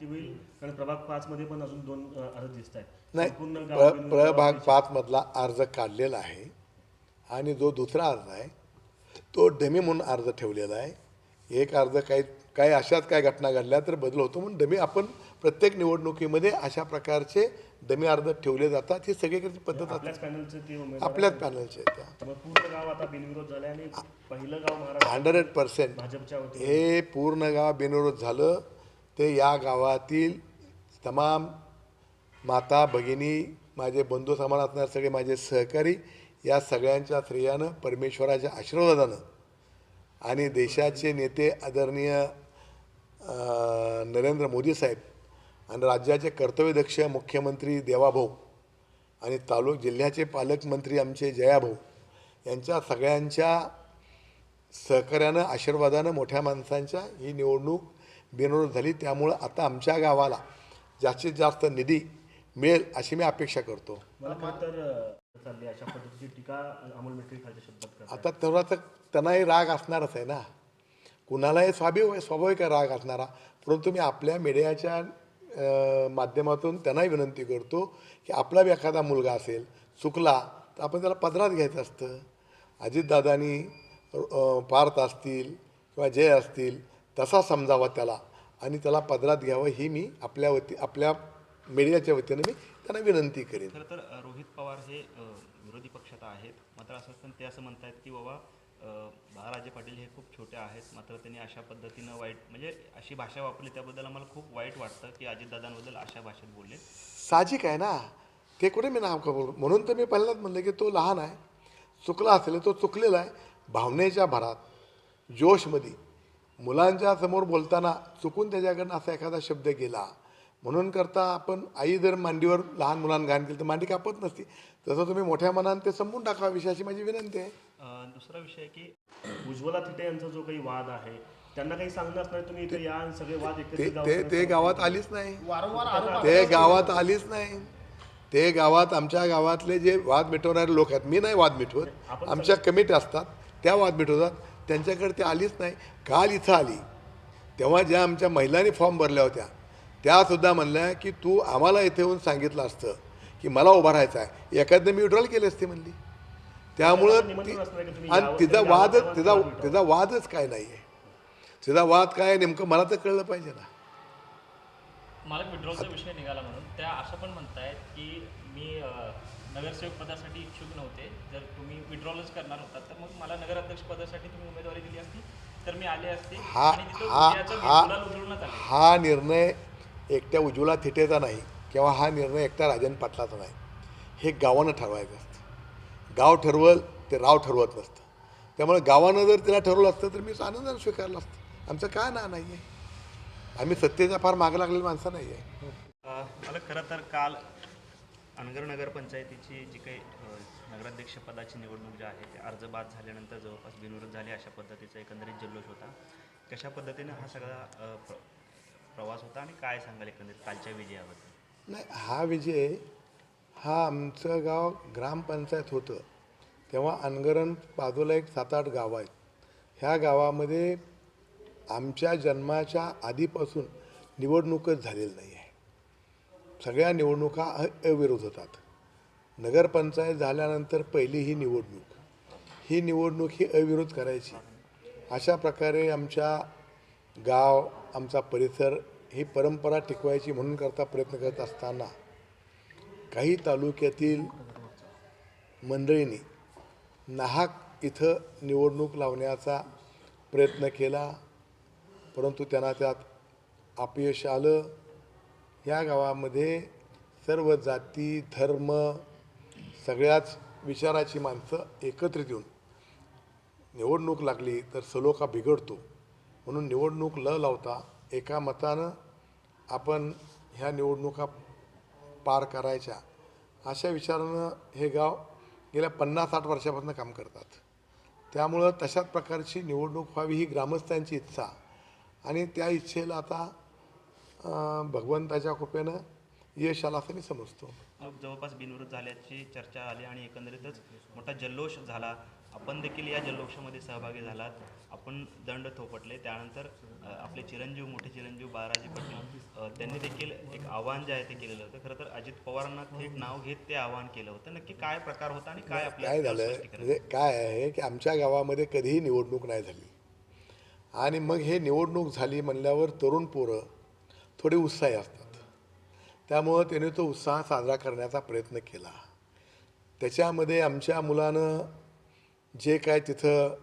होईल. कारण प्रभाग पाच मध्ये पण अजून दोन अ, अर्ज दिसत आहेत. नाही काढलेला आहे. आणि जो दुसरा अर्ज आहे तो डमी म्हणून अर्ज ठेवलेला आहे. एक अर्ज काही काही अशाच काय घटना घडल्या तर बदल होतो म्हणून डमी आपण प्रत्येक निवडणुकीमध्ये अशा प्रकारचे डमी अर्ज ठेवले जातात. ही सगळीकडची पद्धत असते. आपल्याच पॅनलचे हंड्रेड पर्सेंट हे पूर्ण गाव बिनविरोध झालं. ते या गावातील तमाम माता भगिनी माझे बंधू समान असणारे सगळे माझे सहकारी या सगळ्यांच्या श्रेयानं परमेश्वराच्या आशीर्वादानं आणि देशाचे नेते आदरणीय नरेंद्र मोदी साहेब आणि राज्याचे कर्तव्यदक्ष मुख्यमंत्री देवाभाऊ आणि तालुक जिल्ह्याचे पालकमंत्री आमचे जयाभाऊ यांच्या सगळ्यांच्या सहकार्यानं आशीर्वादानं मोठ्या माणसांच्या ही निवडणूक बिनविरोध झाली त्यामुळं आता आमच्या गावाला जास्तीत जास्त निधी मिळेल अशी मी अपेक्षा करतो. आता तेवढा तर त्यांनाही राग असणारच आहे ना. कुणालाही स्वाभाविक स्वाभाविक राग असणारा परंतु मी आपल्या मीडियाच्या माध्यमातून त्यांनाही विनंती करतो की आपला बी एखादा मुलगा असेल चुकला तर आपण त्याला पदरात घ्यायचं असतं. अजितदादांनी पार्थ असतील किंवा जय असतील तसा समजावा त्याला. आणि त्याला पदरात घ्यावं ही मी आपल्या वती आपल्या मीडियाच्या वतीनं मी त्यांना विनंती करेन. खरं तर रोहित पवार हे विरोधी पक्षात आहेत. मात्र असं असताना ते असं म्हणतायत की बाबा बाळाराजे पाटील हे खूप छोटे आहेत. मात्र त्यांनी अशा पद्धतीनं वाईट म्हणजे अशी भाषा वापरली. त्याबद्दल आम्हाला खूप वाईट वाटतं की अजितदादांबद्दल अशा भाषेत बोलले. साहजिक आहे ना. ते कुठे मी नाव कबूल म्हणून तर मी पहिल्यांदाच म्हणलं की तो लहान आहे. चुकला असेल तो चुकलेला आहे. भावनेच्या भरात जोशमध्ये मुलांच्या समोर बोलताना चुकून त्याच्याकडनं असा एखादा शब्द गेला म्हणून करता आपण आई जर मांडीवर लहान मुलांना घाण केली तर मांडी कापत नसती. तसं तुम्ही मोठ्या मनानं ते संपून टाका विषयाची माझी विनंती आहे. दुसरा विषय आहे की उज्ज्वला थिटे यांचा जो काही वाद आहे त्यांना काही सांगणं असणार तुम्ही इथे या आणि सगळे वाद ते एकत्रित ते ते गावात आलीच नाही. ते गावात आलीच नाही. ते गावात आमच्या गावातले जे वाद मिटवणारे लोक आहेत मी नाही वाद मिटवत. आमच्या कमिटी असतात त्या वाद मिटवतात. त्यांच्याकडे ते आलीच नाही. काल इथं आली. तेव्हा ज्या आमच्या महिलांनी फॉर्म भरल्या होत्या त्यासुद्धा म्हणल्या की तू आम्हाला इथे येऊन सांगितलं असतं की मला उभं राहायचं आहे. एखादं मी विड्रॉल केली असती म्हणली. त्यामुळं ती आणि तिचा तिचा वाद मिटवा. तिचा वादच काय नाही आहे तिचा वाद काय आहे नेमकं मला तर कळलं पाहिजे ना. मला विड्रॉलचा विषय निघाला म्हणून. त्या असं पण म्हणतायत की मी नगरसेवक पदासाठी इच्छुक नव्हते. जर तुम्ही विड्रॉलच करणार होता तर मग मला नगराध्यक्ष पदासाठी तुम्ही उमेदवारी दिली असती तर मी आले असते. हा आणि तिथं हा हा आले. हा निर्णय एकट्या उज्ज्वला थिटेचा नाही किंवा हा निर्णय एकट्या राजन पाटलाचा नाही. हे गावानं ठरवायचं असतं. गाव ठरवल ते राव ठरवत नसतं. त्यामुळे गावानं जर तिला ठरवलं असतं तर मी आनंदाने स्वीकारलं असतं. आमचं काय ना नाही आहे आम्ही सत्तेच्या फार मागे लागलेली माणसं नाही आहे अ, मला खरं तर काल अनगर नगरपंचायतीची जी काही नगराध्यक्षपदाची निवडणूक जी आहे ते अर्ज बाद झाल्यानंतर जवळपास बिनविरोध झाले अशा पद्धतीचा एकंदरीत जल्लोष होता. कशा पद्धतीने हा सगळा प्र- प्रवास होता आणि काय सांगाल एकंदरीत कालच्या विजयाबद्दल? नाही हा विजय हा आमचं गाव ग्रामपंचायत होतं. तेव्हा अनगरण बाजूला एक सात आठ गावं आहेत. ह्या गावामध्ये आमच्या जन्माच्या आधीपासून निवडणूकच झालेली नाही. सगळ्या निवडणुका अ- अविरोध होतात नगरपंचायत झाल्यानंतर पहिली ही निवडणूक. ही निवडणूक ही अविरोध करायची. अशा प्रकारे आमच्या गाव आमचा परिसर ही परंपरा टिकवायची म्हणून करता प्रयत्न करत असताना काही तालुक्यातील मंडळींनी नाहक इथं निवडणूक लावण्याचा प्रयत्न केला. परंतु त्यांना त्यात अपयश आलं. या गावामध्ये सर्व जाती धर्म सगळ्याच विचाराची माणसं एकत्रित येऊन निवडणूक लागली तर सलोखा बिघडतो. म्हणून निवडणूक ल लावता एका मतानं आपण ह्या निवडणुका पार करायच्या. अशा विचारानं हे गाव गेल्या पन्नास साठ वर्षापासून काम करतात. त्यामुळं तशाच प्रकारची निवडणूक व्हावी ही ग्रामस्थांची इच्छा. आणि त्या इच्छेला आता भगवंताच्या कृपेनं यश आलं असं मी समजतो. जवळपास बिनविरोध झाल्याची चर्चा आली आणि एकंदरीतच मोठा जल्लोष झाला. आपण देखील या जल्लोषामध्ये सहभागी झालात. आपण दंड थोपटले. त्यानंतर आपले चिरंजीव मोठे चिरंजीव बाळाजी पाटील त्यांनी देखील एक आव्हान जे आहे ते केलेलं होतं. खरं तर अजित पवारांना थेट नाव घेत ते आव्हान केलं होतं. नक्की काय प्रकार होता आणि काय काय झालं? म्हणजे काय आहे की आमच्या गावामध्ये कधीही निवडणूक नाही झाली. आणि मग हे निवडणूक झाली म्हणल्यावर तरुण पोरं थोडे उत्साही असतात. त्यामुळं त्याने तो उत्साह साजरा करण्याचा प्रयत्न केला. त्याच्यामध्ये आमच्या मुलानं जे काय तिथं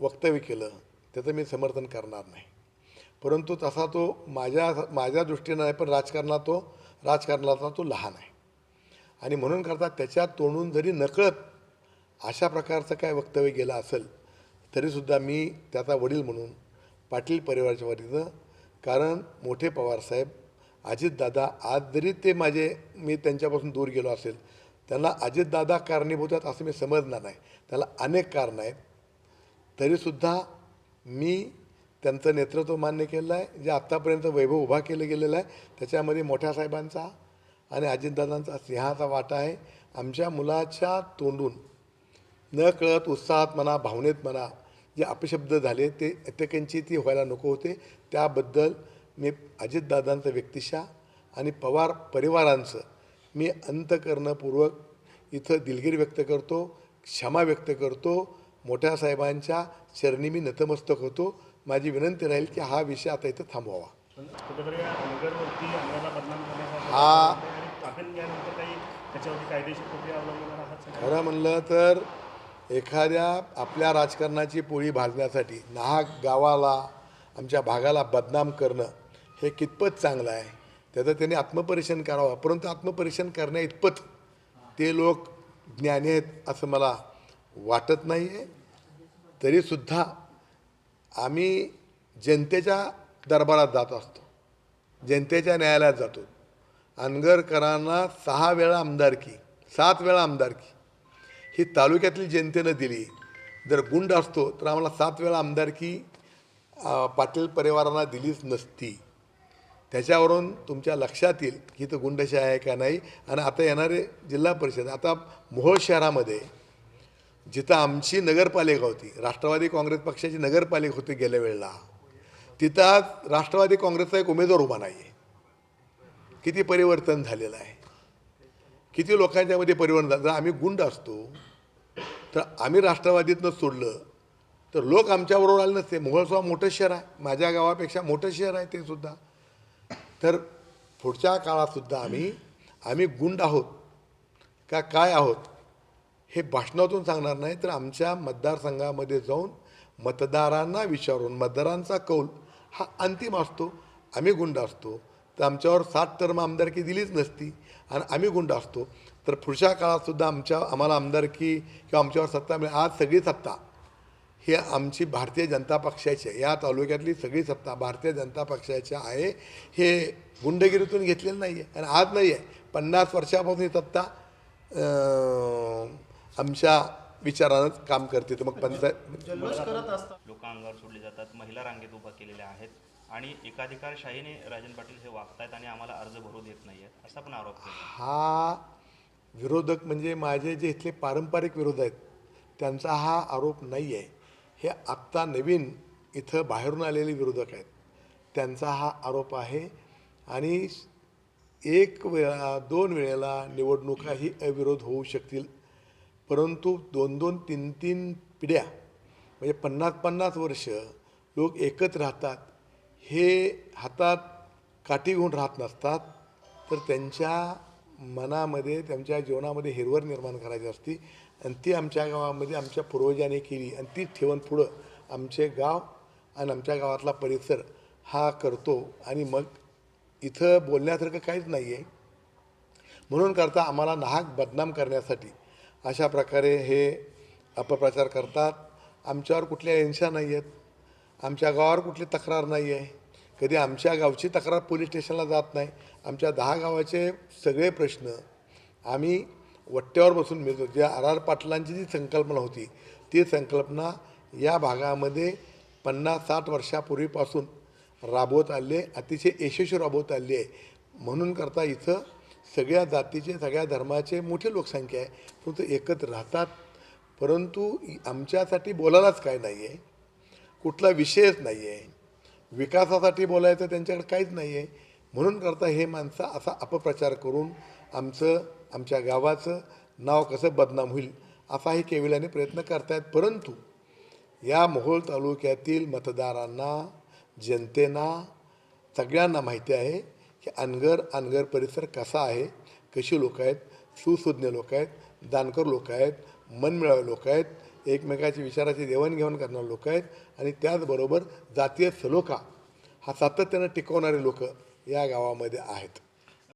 वक्तव्य केलं त्याचं मी समर्थन करणार नाही. परंतु तसा तो माझ्या माझ्या दृष्टीनं नाही पण राजकारणात तो राजकारणाचा तो लहान आहे. आणि म्हणून करता त्याच्या तोंडून जरी नकळत अशा प्रकारचं काय वक्तव्य गेलं असेल तरीसुद्धा मी त्याचा वडील म्हणून पाटील परिवाराच्या वतीनं कारण मोठे पवारसाहेब अजितदादा आज जरी ते माझे मी त्यांच्यापासून दूर गेलो असेल. त्यांना अजितदादा कारणीभूत आहेत असं मी समजणार नाही. त्याला अनेक कारणं आहेत. तरीसुद्धा मी त्यांचं नेतृत्व मान्य केलेलं आहे. जे आत्तापर्यंत वैभव उभा केलं गेलेलं आहे त्याच्यामध्ये मोठ्या साहेबांचा आणि अजितदादांचा सिंहाचा वाटा आहे. आमच्या मुलाच्या तोंडून न कळत उत्साहात म्हणा भावनेत म्हणा जे अपशब्द झाले ते अत्यकांची ती व्हायला नको होते. त्याबद्दल मी अजितदादांचं व्यक्तिशा आणि पवार परिवारांचं मी अंतकरणपूर्वक इथं दिलगिरी व्यक्त करतो क्षमा व्यक्त करतो मोठ्या साहेबांच्या चरणी मी नतमस्तक होतो. माझी विनंती राहील की हा विषय आता इथं थांबवावा. हा. खरं म्हणलं तर एखाद्या आपल्या राजकारणाची पोळी भाजण्यासाठी नाहक गावाला आमच्या भागाला बदनाम करणं हे कितपत चांगलं आहे? त्याचं त्यांनी आत्मपरीक्षण करावं. परंतु आत्मपरीक्षण करण्या इतपत ते लोक ज्ञानी आहेत असं मला वाटत नाही आहे तरीसुद्धा आम्ही जनतेच्या दरबारात जात असतो. जनतेच्या न्यायालयात जातो. अनगरकरांना सहा वेळा आमदारकी सात वेळा आमदारकी ही तालुक्यातली जनतेनं दिली. जर गुंड असतो तर आम्हाला सात वेळा आमदारकी पाटील परिवारांना दिलीच नसती. त्याच्यावरून तुमच्या लक्षात येईल की तो गुंडशाही आहे का नाही. आणि आता येणारे जिल्हा परिषद आता मोहोळ शहरामध्ये जिथं आमची नगरपालिका होती राष्ट्रवादी काँग्रेस पक्षाची नगरपालिका होती गेल्या वेळेला तिथं आज राष्ट्रवादी काँग्रेसचा एक उमेदवार उभा नाही आहे किती परिवर्तन झालेलं आहे. किती लोकांच्यामध्ये परिवर्तन झालं. जर आम्ही गुंड असतो तर आम्ही राष्ट्रवादीतनं सोडलं तर लोक आमच्याबरोबर आले नसते. मोहोळसोबा मोठं शहर आहे. माझ्या गावापेक्षा मोठं शहर आहे ते सुद्धा. तर पुढच्या काळातसुद्धा आम्ही आम्ही गुंड आहोत. का काय आहोत? हे भाषणातून सांगणार नाही तर आमच्या मतदारसंघामध्ये जाऊन मतदारांना विचारून मतदारांचा कौल हा अंतिम असतो. आम्ही गुंड असतो. तर आमच्यावर सात टर्म आमदारकी दिलीच नसती आणि आम्ही गुंड असतो. तर पुढच्या काळातसुद्धा आमच्या आम्हाला आमदारकी किंवा आमच्यावर सत्ता मिळेल. आज सगळी सत्ता. ही आमची भारतीय जनता पक्षाची आहे या तालुक्यातली सगळी सत्ता भारतीय जनता पक्षाची आहे. हे गुंडगिरीतून घेतलेलं नाही आहे आणि आज नाही आहे पन्नास वर्षापासून ही सत्ता अं, आमच्या विचारानंच काम करते. तर मग पंचायत लोक अंगावर सोडले जातात महिला रांगेत उभा केलेल्या आहेत आणि एकाधिकारशाहीने राजन पाटील हे वागतायत आणि आम्हाला अर्ज भरू देत नाही आहेत असा पण आरोप हा विरोधक म्हणजे माझे जे इथले पारंपरिक विरोध आहेत त्यांचा हा आरोप नाही आहे हे आत्ता नवीन इथं बाहेरून आलेले विरोधक आहेत. त्यांचा हा आरोप आहे आणि एक वेळा दोन वेळेला निवडणुकाही अविरोध होऊ शकतील. परंतु दोन दोन तीन तीन पिढ्या म्हणजे पन्नास पन्नास वर्ष लोक एकत्र राहतात. हे हातात काठी घेऊन राहत नसतात. तर त्यांच्या मनामध्ये त्यांच्या जीवनामध्ये हिरवळ निर्माण करायची असती. आणि ती आमच्या गावामध्ये आमच्या पूर्वजांनी केली. आणि ती ठेवून पुढं आमचे गाव आणि आमच्या गावातला परिसर हा करतो. आणि मग इथं बोलण्यासारखं काहीच नाही आहे म्हणून करता आम्हाला नाहक बदनाम करण्यासाठी अशा प्रकारे हे अपप्रचार करतात. आमच्यावर कुठल्या हिंसा नाही आहेत आमच्या गावावर कुठली तक्रार नाही आहे कधी आमच्या गावची तक्रार पोलीस स्टेशनला जात नाही. आमच्या दहा गावाचे सगळे प्रश्न आम्ही वट्ट्यावर बसून मिळतो. ज्या आर आर पाटलांची जी संकल्पना होती ती संकल्पना या भागामध्ये पन्नास साठ वर्षापूर्वीपासून राबवत आले अतिशय यशस्वी राबवत आली आहे. म्हणून करता इथं सगळ्या जातीचे सगळ्या धर्माचे मोठी लोकसंख्या आहे. परंतु एकत्र राहतात. परंतु आमच्यासाठी बोलायलाच काय नाही आहे कुठला विषयच नाही आहे विकासासाठी बोलायचं त्यांच्याकडे काहीच नाही आहे म्हणून करता हे माणसं असा अपप्रचार करून आमचं आमच्या गावाचं नाव कसं बदनाम होईल असाही केविलाने प्रयत्न करतायत. परंतु या मोहोळ तालुक्यातील मतदारांना जनतेना सगळ्यांना माहिती आहे की अनगर अनगर परिसर कसा आहे कशी लोक आहेत सुसज्ञ लोक आहेत दानकर लोक आहेत मनमिळावे लोक आहेत एकमेकाची विचाराची देवाणघेवाण करणारे लोक आहेत आणि त्याचबरोबर जातीय सलोखा हा सातत्यानं टिकवणारे लोक या गावामध्ये आहेत.